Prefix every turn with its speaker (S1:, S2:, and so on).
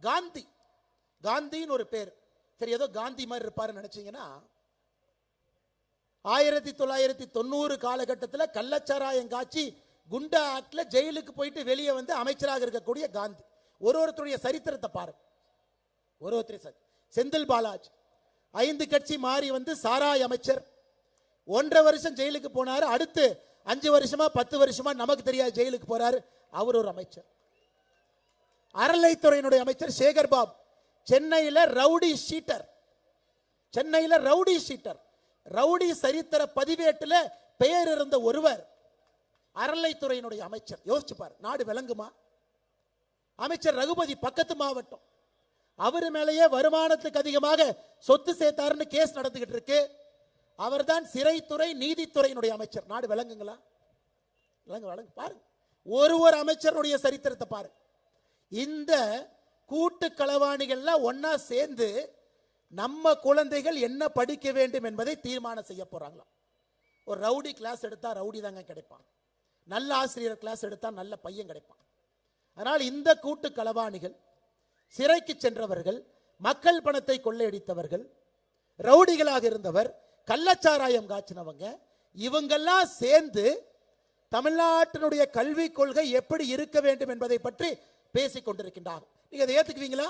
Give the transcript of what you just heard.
S1: காந்தி. காந்தின்னு ஒரு பேர். சரி ஏதோ காந்தி மாதிரி இருப்பாருன்னு நினைச்சீங்கன்னா ஆயிரத்தி தொள்ளாயிரத்தி தொண்ணூறு காலகட்டத்தில் கள்ளச்சாராயம் காட்சி குண்டா ஆக்டில் ஜெயிலுக்கு போயிட்டு வெளியே வந்து அமைச்சராக இருக்கக்கூடிய காந்தி. ஒரு ஒருத்தருடைய சரித்திரத்தை பாருங்க ஒரு ஒருத்தர் சரி செந்தில் பாலாஜ். ஐந்து கட்சி மாறி வந்து சாராய் அமைச்சர். ஒன்றரை வருஷம் ஜெயிலுக்கு போனாரு. அடுத்து அஞ்சு வருஷமா பத்து வருஷமா நமக்கு தெரியாது ஜெயிலுக்கு போறாரு. அவர் ஒரு அமைச்சர். அறநிலைத்துறையினுடைய அமைச்சர் சேகர் பாபு ரவுடி ஷீட்டர் சென்னையில் ரவுடி ஷீட்டர் ரவுடி சரித்திர பதிவேட்டில் பெயர் இருந்த ஒருவர் அறநிலைத்துறையினுடைய அமைச்சர். யோசிச்சு நாடு விளங்குமா? அமைச்சர் ரகுபதி பக்கத்து மாவட்டம் அவர் மேலேயே வருமானத்துக்கு அதிகமாக சொத்து சேர்த்தாருன்னு கேஸ் நடந்துகிட்டு இருக்கு. அவர்தான் சிறைத்துறை நீதித்துறையினுடைய அமைச்சர். நாடு விளங்குங்களா? விளங்கு விளங்கு பாருங்க. ஒரு ஒரு அமைச்சருடைய சரித்திரத்தை பாருங்க. இந்த கூட்டு களவாணிகள்லாம் ஒன்றா சேர்ந்து நம்ம குழந்தைகள் என்ன படிக்க வேண்டும் என்பதை தீர்மானம் செய்ய போறாங்களாம். ஒரு ரவுடி கிளாஸ் எடுத்தால் ரவுடி தாங்க கிடைப்பான். நல்ல ஆசிரியர் கிளாஸ் எடுத்தால் நல்ல பையன் கிடைப்பான். அதனால் இந்த கூட்டு களவாணிகள் சிறைக்கு சென்றவர்கள் மக்கள் பணத்தை கொள்ளையடித்தவர்கள் ரவுடிகளாக இருந்தவர் கள்ளச்சாராயம் காய்ச்சினவங்க இவங்கெல்லாம் சேர்ந்து தமிழ்நாட்டினுடைய கல்விக் கொள்கை எப்படி இருக்க வேண்டும் என்பதை பற்றி பேசிக் கொண்டிருக்கின்றார் நீங்க அதை ஏத்துக்குவீங்களா?